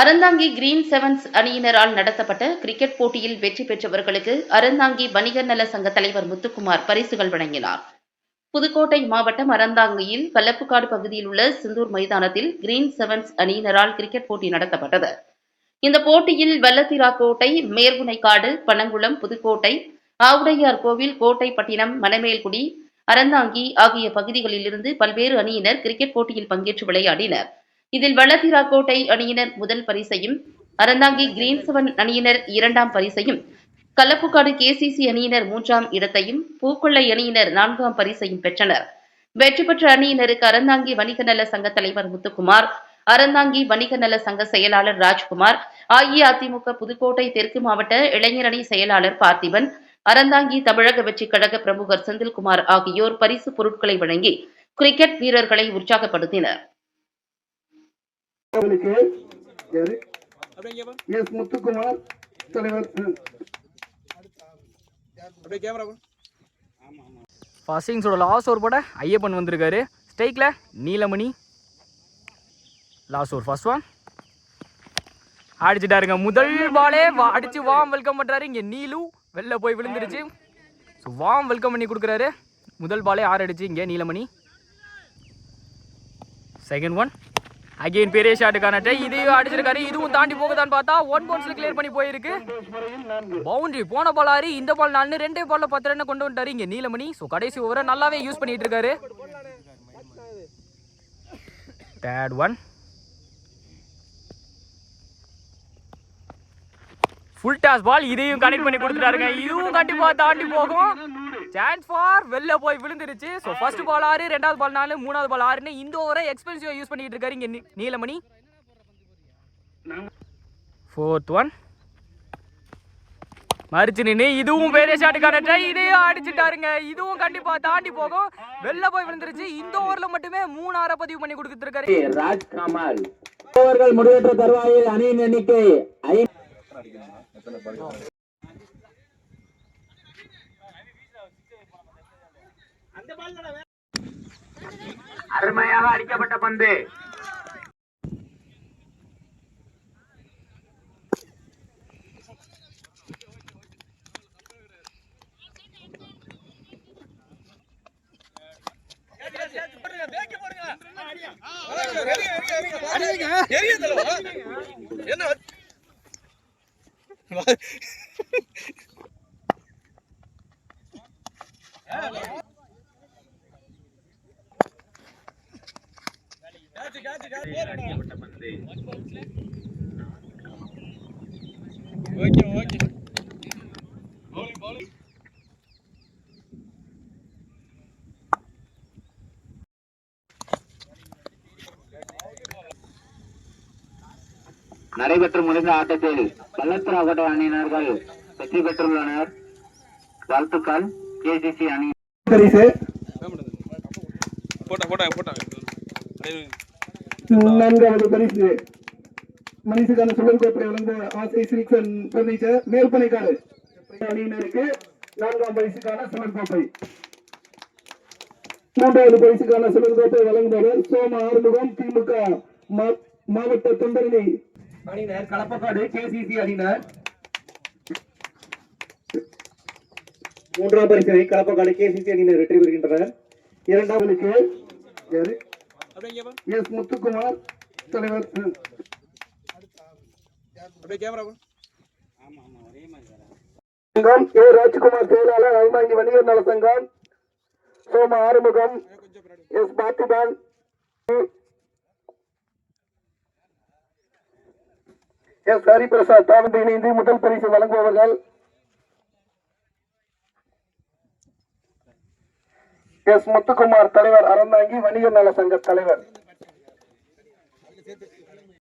Aranthangi green sevens அணியினரால் நடத்தப்பட்ட cricket போட்டியில் வெற்றி பெற்றவர்களுக்கு அறந்தாங்கி வணிகர் நல சங்க தலைவர் முத்துக்குமார் பரிசுகள் வழங்கினார். புதுக்கோட்டை மாவட்டம் அறந்தாங்கியில் கல்லப்புக்காடு பகுதியில் உள்ள சிந்தூர் மைதானத்தில் கிரீன் செவன்ஸ் அணியினரால் கிரிக்கெட் போட்டி நடத்தப்பட்டது. இந்த போட்டியில் வல்லத்திராக்கோட்டை மேற்குனைக்காடு பனங்குளம் புதுக்கோட்டை ஆவுடையார் கோவில் கோட்டைப்பட்டினம் மணமேல்குடி அறந்தாங்கி ஆகிய பகுதிகளிலிருந்து பல்வேறு அணியினர் கிரிக்கெட் போட்டியில் பங்கேற்று விளையாடினர். இதில் வல்லத்திராக்கோட்டை அணியினர் முதல் பரிசையும் அறந்தாங்கி கிரீன் செவன் அணியினர் இரண்டாம் பரிசையும் கல்லப்புக்காடு கேசிசி அணியினர் மூன்றாம் இடத்தையும் பூக்கொள்ளை அணியினர் நான்காம் பரிசையும் பெற்றனர். வெற்றி பெற்ற அணியினருக்கு அறந்தாங்கி வணிக நல சங்க தலைவர் முத்துக்குமார் அறந்தாங்கி வணிக நல சங்க செயலாளர் ராஜ்குமார் அஇஅதிமுக புதுக்கோட்டை தெற்கு மாவட்ட இளைஞரணி செயலாளர் பார்த்திபன் அறந்தாங்கி தமிழக வெற்றிக் கழக பிரமுகர் செந்தில்குமார் ஆகியோர் பரிசு பொருட்களை வழங்கி கிரிக்கெட் வீரர்களை உற்சாகப்படுத்தினர். அவர்களுக்கு. எஸ் முத்துக்குமார் தலைவர். இன்னிங்ஸோட லாஸ்ட் ஓவர் போட ஐயப்பன் வந்திருக்காரு. ஸ்ட்ரைக்கில் Neelamani. Last over first one அடிச்சிட்டாருங்க. முதல் பாலே வா அடிச்சு வாம் வெல்கம் பண்ணுறாரு இங்கே நீலு வெளில போய் விழுந்துருச்சு. ஸோ வாம் வெல்கம் பண்ணி கொடுக்குறாரு. முதல் பாலே ஆறு அடிச்சு இங்கே நீலமணி. செகண்ட் ஒன் அகைன் பெரிய ஷாட்டுக்கான ட்ரை இதையும் அடிச்சிருக்காரு. இதுவும் தாண்டி போகுதான்னு பார்த்தா ஒன் பவுன்ஸ்ல கிளியர் பண்ணி போயிருக்கு. பவுண்டரி போன பால் ஆறு இந்த பால் நாலு ரெண்டே பால்ல பத்து ரன் கொண்டு வந்துட்டாரு இங்க நீலமணி. ஸோ கடைசி ஓவரை நல்லாவே யூஸ் பண்ணிட்டு இருக்காரு. Third one full toss ball இதையும் கனெக்ட் பண்ணி கொடுத்துட்டாருங்க. இதுவும் கண்டிப்பாக தாண்டி போகும். சான்ஸ் ஃபார் வெளில போய் விழுந்துருச்சு. ஸோ ஃபர்ஸ்ட் பால் ஆறு ரெண்டாவது பால் நாலு மூணாவது பால் ஆறுன்னு இந்த ஓவரை எக்ஸ்பென்சிவா யூஸ் பண்ணிட்டு இருக்காரு இங்க நீலமணி. ஃபோர்த் ஒன் மறிச்சு நின்று இதுவும் பெரிய ஷாட்டுக்கான ட்ரை இதையும் அடிச்சுட்டாருங்க. இதுவும் கண்டிப்பா தாண்டி போகும். வெளில போய் விழுந்துருச்சு. இந்த ஓவர்ல மட்டுமே மூணு ஆற பதிவு பண்ணி கொடுத்துருக்காரு. ராஜ்கமல் ஓவர்கள் முடிவற்ற தருவாயில் அணியின் எண்ணிக்கை அருமையாக அடிக்கப்பட்ட பந்து. என்ன தலைவா. என்ன ஓகே ஓகே. நடைபெற்று முடிந்த ஆட்டத்தில் பள்ளத்திராகோட்டை அணியினர்கள் வெற்றி பெற்றுள்ளனர். வாழ்த்துக்கள் கேசிசி அணி. போட்டா போட்டா போட்டா. நான்காவது பரிசு. மனிதகான சுழல் கோப்பை வழங்க ஆசை ஸ்ரீசன் பர்னிச்சர் மேற்பனைக்காடு அணியினருக்கு நான்காம் பரிசுக்கான சுழல் கோப்பை. மூன்றாவது பரிசுக்கான சுழல் கோப்பை வழங்குபவர் சோம ஆறுமுகம் திமுக மா- மாவட்ட தொண்டரணி அணியினர் களப்பக்காடு கேசிசி அணியினர். மூன்றாம் பரிசை களப்பக்காடு கேசிசி அணியினர் வெற்றி பெறுகின்றனர். இரண்டாவதுக்கு எஸ் முத்துக்குமார் தலைவர். ஏ ராஜ்குமார் செயலாளர் அருமாங்கி வணிகர் நல சங்கம். சோம ஆறுமுகம் எஸ் பாத்திபான் எஸ் ஹரிபிரசாத் தாமரை இணைந்து முதல் பரிசு வழங்குபவர்கள். எஸ் முத்துக்குமார் தலைவர் அறந்தாங்கி வணிக நல சங்க தலைவர்.